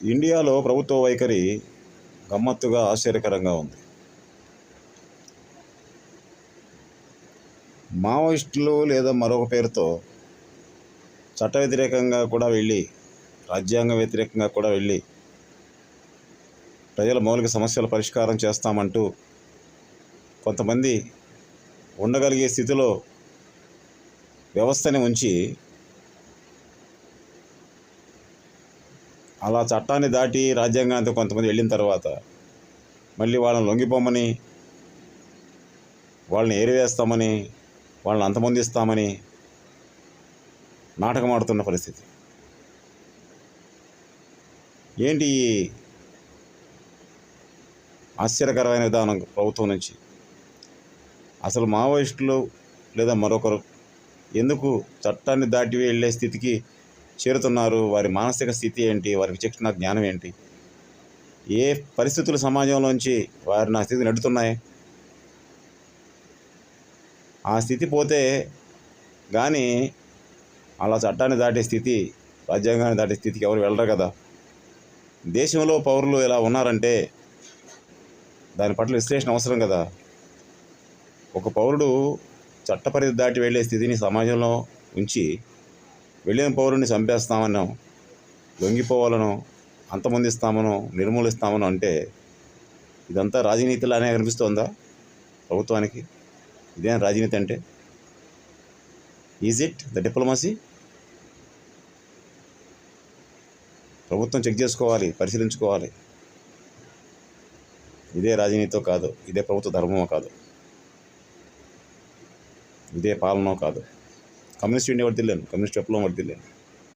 ఇండియాలో ప్రభుత్వ వైఖరి గమ్మత్తుగా ఆశ్చర్యకరంగా ఉంది. మావోయిస్టులు లేదా మరొక పేరుతో చట్ట వ్యతిరేకంగా కూడా వెళ్ళి రాజ్యాంగ వ్యతిరేకంగా కూడా వెళ్ళి ప్రజల మౌలిక సమస్యల పరిష్కారం చేస్తామంటూ కొంతమంది ఉండగలిగే స్థితిలో వ్యవస్థని ఉంచి అలా చట్టాన్ని దాటి రాజ్యాంగానికి కొంతమంది వెళ్ళిన తర్వాత మళ్ళీ వాళ్ళని లొంగిపోమని వాళ్ళని ఏరివేస్తామని వాళ్ళని అంతమొందిస్తామని నాటకం ఆడుతున్న పరిస్థితి. ఏంటి ఆశ్చర్యకరమైన విధానం ప్రభుత్వం నుంచి? అసలు మావోయిస్టులు లేదా మరొకరు ఎందుకు చట్టాన్ని దాటి వెళ్ళే స్థితికి చేరుతున్నారు వారి మానసిక స్థితి ఏంటి వారి విచక్షణ జ్ఞానం ఏంటి? ఏ పరిస్థితులు సమాజంలోంచి వారి నా స్థితి నడుతున్నాయి ఆ స్థితి పోతే కానీ అలా చట్టాన్ని దాటే స్థితి రాజ్యాంగాన్ని దాటే స్థితికి ఎవరు వెళ్ళరు కదా. దేశంలో పౌరులు ఇలా ఉన్నారంటే దాని పట్ల విశ్లేషణ అవసరం కదా. ఒక పౌరుడు చట్టపరిధి దాటి వెళ్ళే స్థితిని సమాజంలో ఉంచి వెళ్ళిన పౌరుని చంపేస్తామనో లొంగిపోవాలనో అంతమందిస్తామనో నిర్మూలిస్తామనో అంటే ఇదంతా రాజనీతిలానే కనిపిస్తోందా ప్రభుత్వానికి? ఇదేం రాజనీతి అంటే? ఈజ్ ఇట్ ద డిప్లొమసీ ప్రభుత్వం చెక్ చేసుకోవాలి పరిశీలించుకోవాలి. ఇదే రాజనీతితో కాదు ఇదే ప్రభుత్వ ధర్మమో కాదు. ఇదే పాలనో కాదు. కమ్యూనిస్ట్ ఇండియా వర్దిల్లాను కమ్యూనిస్ట్ విప్లవం వర్దిల్లాను